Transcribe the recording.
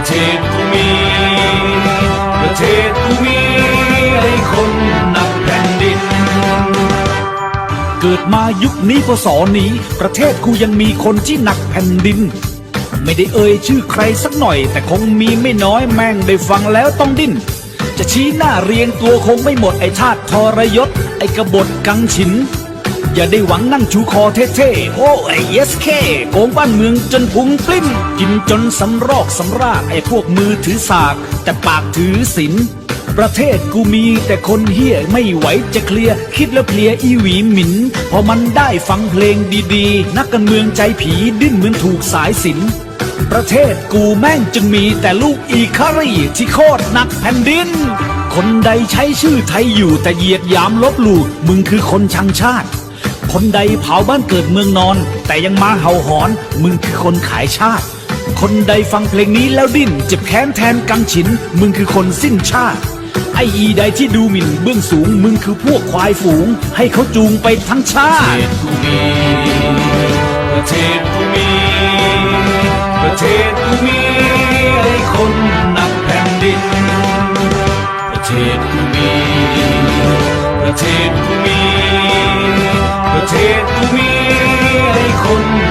ประเทศกูมี ประเทศกูมีให้คนนับแผ่นดิน เกิดมายุคนี้พศนี้ ประเทศกูยังมีคนที่หนักแผ่นดิน ไม่ได้เอ่ยชื่อใครสักหน่อย แต่คงมีไม่น้อยแม่งได้ฟังแล้วต้องดิ้น จะชี้หน้าเรียงตัวคงไม่หมดไอ้ชาติทรยศ ไอ้กบฏกังฉิน อย่าได้หวังนั่งชูคอเท่ๆ โอ้ไอ้เยสเคโกงบ้านเมืองจนพุงปลิ้น กินจนสำรอกสำรากไอ้พวกมือถือสาก แต่ปากถือศีลประเทศกูมีแต่คนเฮี้ยไม่ไหวจะเคลียร์คิดแล้วเพลียอีหวีหมิน พอมันได้ฟังเพลงดีๆ นักการเมืองใจผีดิ้นเหมือนถูกสายสิน ประเทศกูแม่งจึงมีแต่ลูกอีคารีที่โคตรนักแผ่นดิน คนใดใช้ชื่อไทยอยู่แต่เหยียดยามลบหลู่มึงคือคนชังชาติ คนใดเผาบ้านเกิดเมืองนอน แต่ยังมาเห่าหอน มึงคือคนขายชาติ คนใดฟังเพลงนี้แล้วดิ้นเจ็บแค้นแทนกังฉิน มึงคือคนสิ้นชาติไออีใดที่ดูหมิ่นเบื้องสูง มึงคือพวกควายฝูง ให้เขาจูงไปทั้งชาประเทติศกูมีประเทศกูมี ประเทศกูมีให้คนนับแผ่นดิน ประเทศกูมี ประเทศกูมี เทศมีให้คน